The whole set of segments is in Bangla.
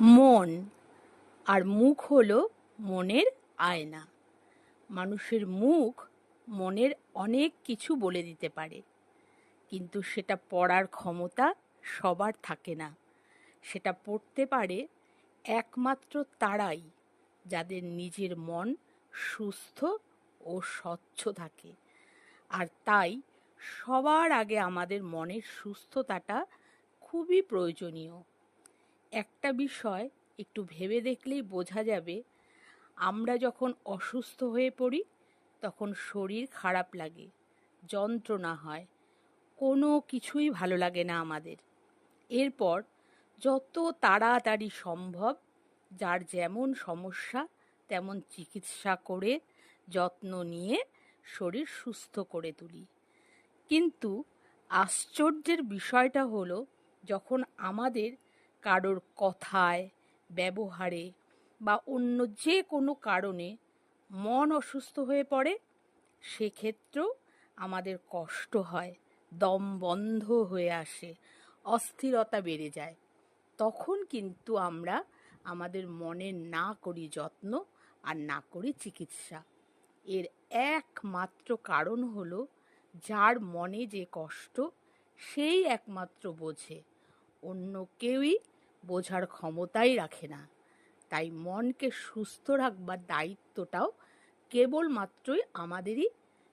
মন। আর মুখ হলো মনের আয়না। মানুষের মুখ মনের অনেক কিছু বলে দিতে পারে। কিন্তু সেটা পড়ার ক্ষমতা সবার থাকে না। সেটা পড়তে পারে একমাত্র তারাই, যাদের নিজের মন সুস্থ ও স্বচ্ছ থাকে। আর তাই সবার আগে আমাদের মনের সুস্থতাটা খুবই প্রয়োজনীয়। একটা বিষয় একটু ভেবে দেখলেই বোঝা যাবে, আমরা যখন অসুস্থ হয়ে পড়ি, তখন শরীর খারাপ লাগে, যন্ত্রণা হয়, কোনো কিছুই ভালো লাগে না আমাদের। এরপর যত তাড়াতাড়ি সম্ভব, যার যেমন সমস্যা, তেমন চিকিৎসা করে যত্ন নিয়ে শরীর সুস্থ করে তুলি। কিন্তু আশ্চর্যের বিষয়টা হলো, যখন আমাদের কারোর কথায়, ব্যবহারে বা অন্য যে কোনো কারণে মন অসুস্থ হয়ে পড়ে, সেক্ষেত্রেও আমাদের কষ্ট হয়, দম বন্ধ হয়ে আসে, অস্থিরতা বেড়ে যায়। তখন কিন্তু আমরা আমাদের মনে না করি যত্ন আর না করি চিকিৎসা। এর একমাত্র কারণ হলো যার মনে যে কষ্ট, সেই একমাত্র বোঝে। অন্য কেউই বোঝার ক্ষমতাই রাখে না। তাই মনকে সুস্থ রাখবার দায়িত্বটাও কেবলমাত্রই আমাদেরই,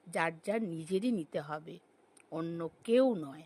যার যার নিজেরই নিতে হবে, অন্য কেউ নয়।